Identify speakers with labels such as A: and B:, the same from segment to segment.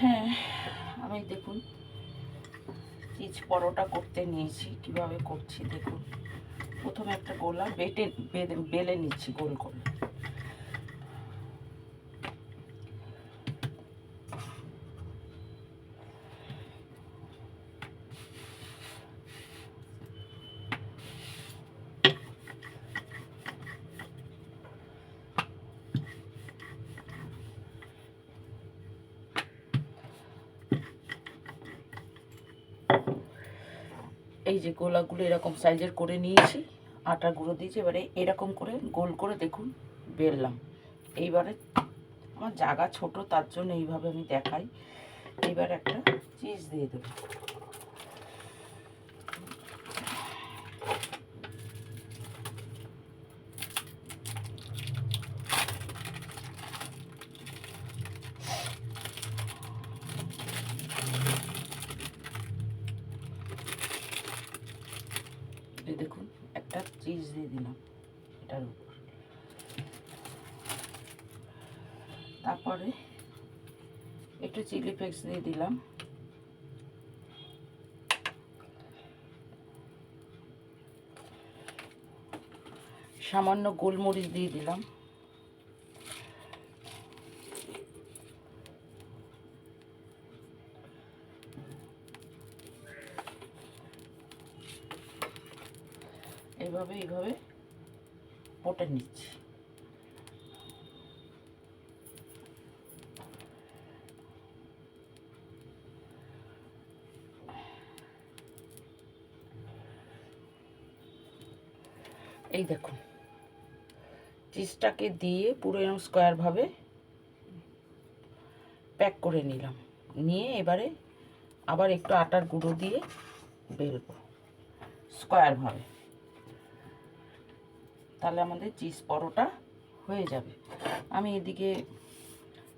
A: হ্যাঁ আমি দেখুন চিজ পরোটা করতে নিয়েছি, কীভাবে করছি দেখুন। প্রথমে একটা গোলা বেটে বেলে নিচ্ছি গোল করে। এই যে গোলাগুলো এরকম সাইজের করে নিয়েছি, আটা গুঁড়ো দিয়েছি, এবারে এরকম করে গোল করে দেখুন বেললাম। এইবারে আমার জায়গা ছোট, তার জন্য এইভাবে আমি দেখাই। এবার একটা চিজ দিয়ে দেবো। দেখুন, একটা চিজ দিয়ে দিলাম এটার উপর। তারপরে একটু চিলি ফ্লেক্স দিয়ে দিলাম। সামান্য গোলমরিচ দিয়ে দিলাম। এইভাবে এইভাবে পটে নিচ্ছি। এই দেখুন চিজটাকে দিয়ে পুরো এরকম স্কোয়ারভাবে প্যাক করে নিলাম। নিয়ে এবারে আবার একটু আটার গুঁড়ো দিয়ে বেলবো স্কোয়ারভাবে তাহলে আমাদের চিজ পরোটা হয়ে যাবে। আমি এদিকে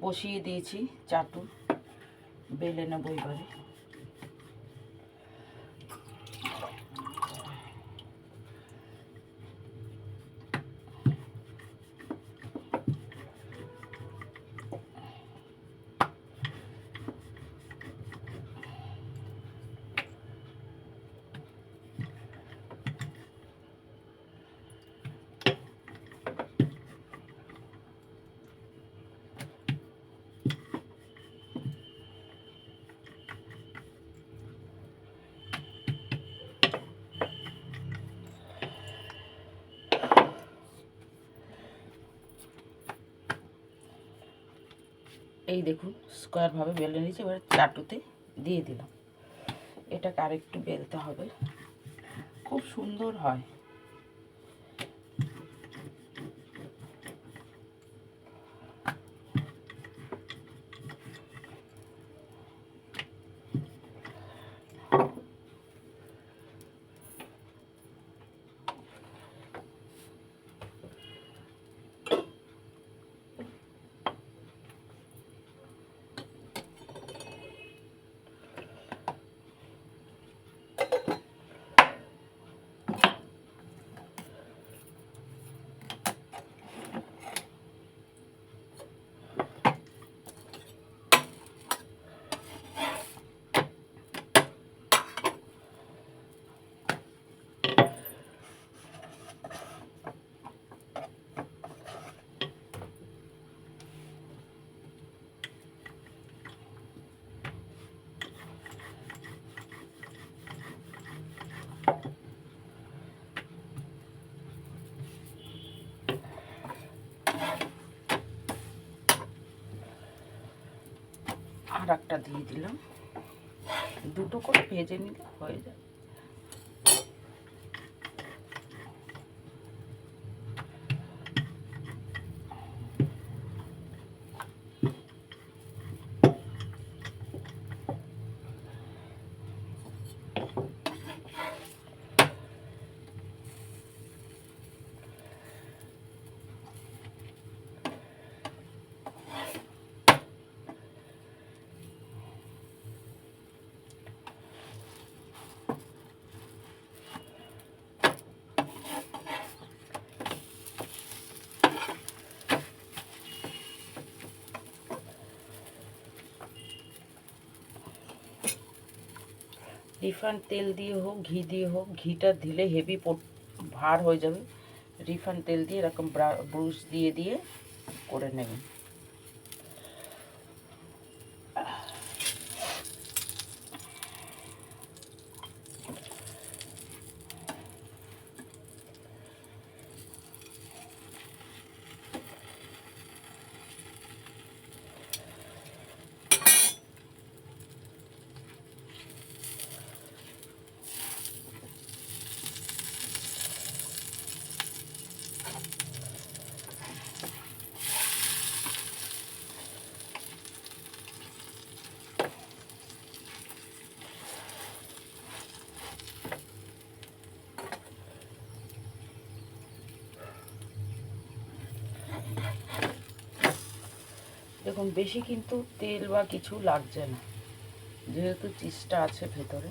A: বসিয়ে দিয়েছি চাটু বেলে নেব এবারে। এই দেখুন স্কোয়ারভাবে বেলে নিয়েছি, এবার চাটুতে দিয়ে দিলাম। এটাকে আরেকটু বেলতে হবে। খুব সুন্দর হয়। আর দিয়ে দিলাম। দুটো করে ভেজে নিলে হয়ে যাবে। রিফাইন্ড তেল দিয়ে হোক, ঘি দিয়ে হোক, ঘিটা দিলে হেভি ভার হয়ে যাবে। রিফাইন্ড তেল দিয়ে এরকম ব্রুশ দিয়ে দিয়ে করে নেবেন। দেখুন বেশি কিন্তু তেল বা কিছু লাগছে না। যেহেতু চিজটা আছে ভেতরে।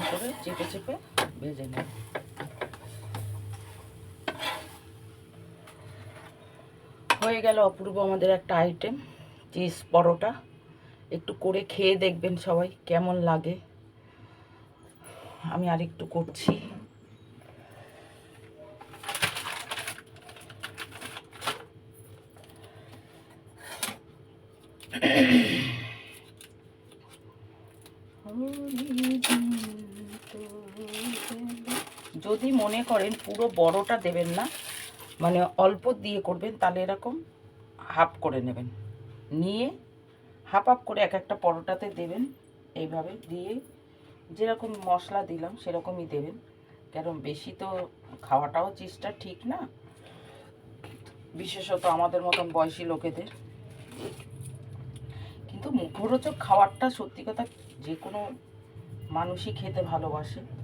A: এরকম করে চেপে চেপে ভেজে নেব হয়ে গেল অপূর্ব আমাদের একটা আইটেম চিজ পরোটা। একটু করে খেয়ে দেখবেন সবাই কেমন লাগে। আমি আর একটু করছি। যদি মনে করেন পুরো বড়টা দেবেন না মানে অল্প দিয়ে করবেন, তাহলে এরকম হাফ করে নেবেন। নিয়ে হাফ হাফ করে এক একটা পরোটাতে দেবেন। এইভাবে দিয়ে যেরকম মশলা দিলাম, সেরকমই দেবেন। কারণ বেশি তো খাওয়াটাও চিজটা ঠিক না। বিশেষত আমাদের মতন বয়সী লোকেদের। কিন্তু মুখরোচক খাবারটা সত্যি কথা যে কোনো মানুষই খেতে ভালোবাসে।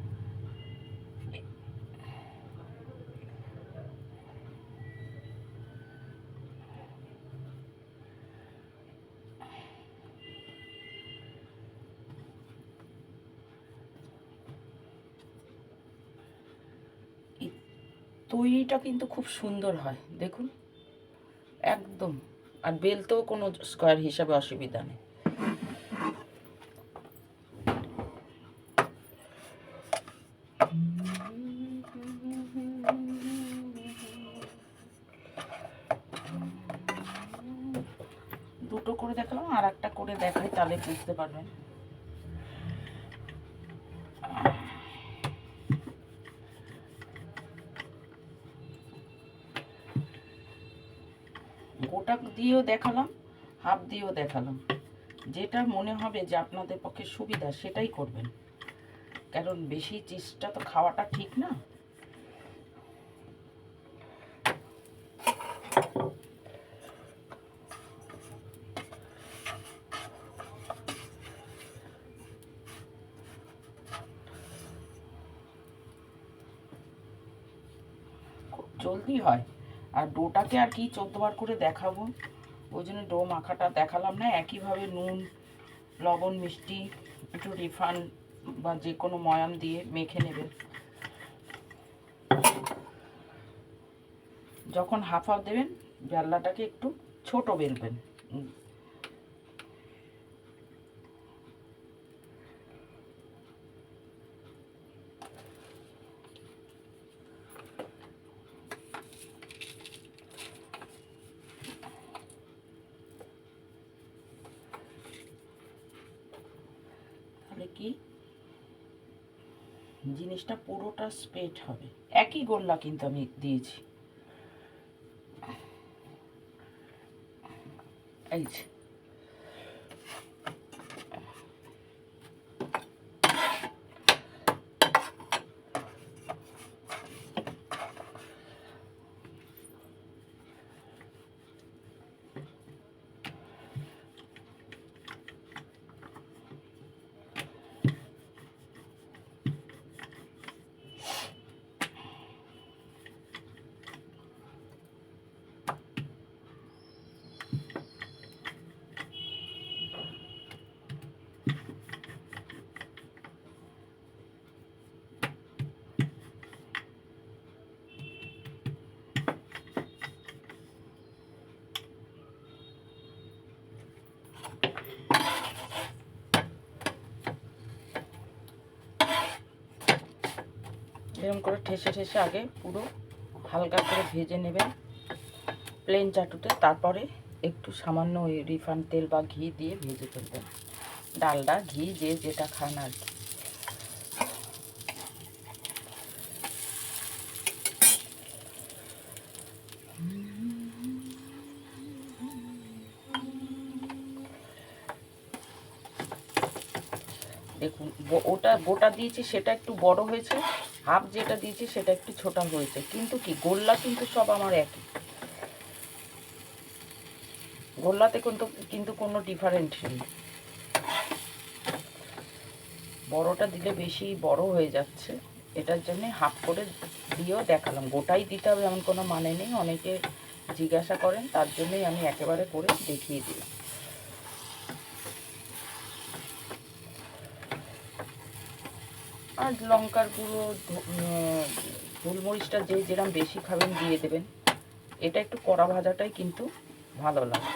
A: তৈরিটা কিন্তু খুব সুন্দর হয়, দেখুন। একদম। আর বেলতেও কোনো স্কোয়ার হিসাবে অসুবিধা নেই। দুটো করে দেখালাম আর একটা করে দেখাই, তাহলে বুঝতে পারবেন। গোটা দিয়েও দেখালাম, হাফ দিয়েও দেখালাম। যেটা মনে হবে যে আপনাদের পক্ষে সুবিধা, সেটাই করবেন। কারণ বেশি চিজটা তো খাওয়াটা ঠিক না। জলদি হয়। আর ডোটাকে আর কি চোদ্দবার করে দেখাবো। ওই জন্য ডো মাখাটা দেখালাম না, একইভাবে নুন, লবণ, মিষ্টি একটু রিফান্ড বা যে কোনো ময়াম দিয়ে মেখে নেবে। যখন হাফ হাফ দেবেন, জানলাটাকে একটু ছোট বেলবেন উম, তাহলে কি জিনিসটা পুরোটা স্প্রেড হবে একই গোল্লা কিন্তু আমি দিয়েছি এই যে। এরকম করে ঠেসে ঠেসে আগে পুরো হালকা করে ভেজে নেবেন প্লেন চাটুতে, তারপরে একটু সামান্য ওই রিফান তেল বা ঘি দিয়ে ভেজে ফেলবেন ডালডা, ঘি, যে যেটা খান আর কি দেখুন ব- ওটা গোটা দিয়েছি, সেটা একটু বড় হয়েছে, হাফ যেটা দিয়েছি, সেটা একটু ছোটা হয়েছে। কিন্তু কি, গোল্লা কিন্তু সব আমার একই। গোল্লাতে কিন্তু কিন্তু কোনো ডিফারেন্ট নেই। বড়টা দিলে বেশি বড় হয়ে যাচ্ছে। এটার জন্য হাফ করে দিয়েও দেখালাম। গোটাই দিতে হবে এমন কোনো মানে নেই। অনেকে জিজ্ঞাসা করেন, তার জন্যই আমি একেবারে করে দেখিয়ে দিলাম। আর লঙ্কার গুঁড়ো গোলমরিচটা যে যেরকম বেশি খাবেন, দিয়ে দেবেন। এটা একটু কড়া ভাজাটাই কিন্তু ভালো লাগে।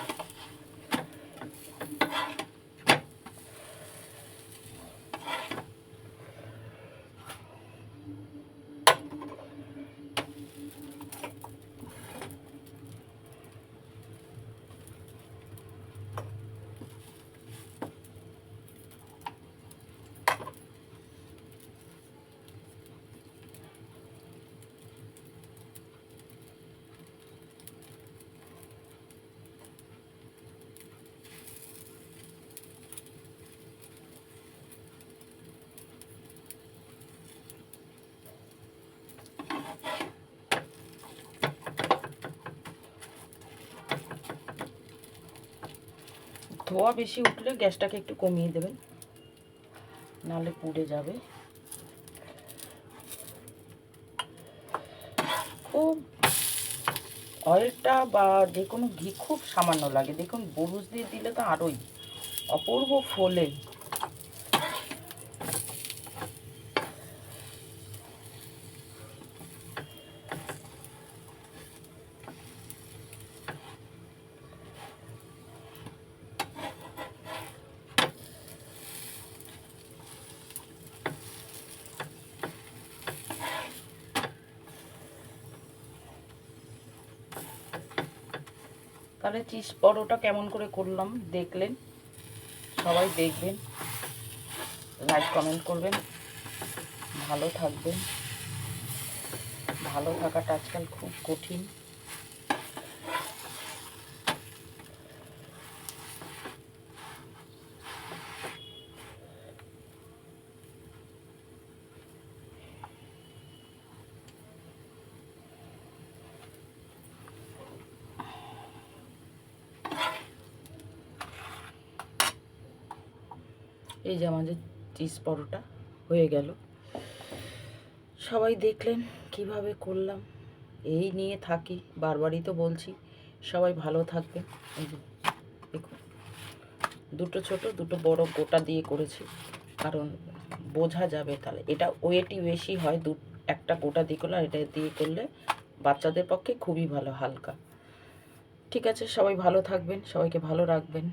A: ধোয়া বেশি উঠলে গ্যাসটাকে একটু কমিয়ে দেবেন। নাহলে পুড়ে যাবে। খুব অয়েলটা বা যে কোনো ঘি খুব সামান্য লাগে। দেখুন বরুজ দিয়ে দিলে তো আরোই। অপূর্ব ফোলে। তাহলে চিজ পরোটা কেমন করে করলাম দেখলেন, সবাই দেখবেন লাইক কমেন্ট করবেন। ভালো থাকবেন। ভালো থাকাটা আজকাল খুব কঠিন। এই যে আমাদের চিজ পরোটা হয়ে গেল। সবাই দেখলেন কীভাবে করলাম। এই নিয়ে থাকি, বারবারই তো বলছি, সবাই ভালো থাকবেন এই যে, দেখুন, দুটো ছোট, দুটো বড় গোটা দিয়ে করেছি, কারণ বোঝা যাবে তাহলে। এটা ওয়েটই বেশি হয়, দু, একটা গোটা দিয়ে করলে, আর এটা দিয়ে করলে বাচ্চাদের পক্ষে খুবই ভালো, হালকা। ঠিক আছে, সবাই ভালো থাকবেন, সবাইকে ভালো রাখবেন।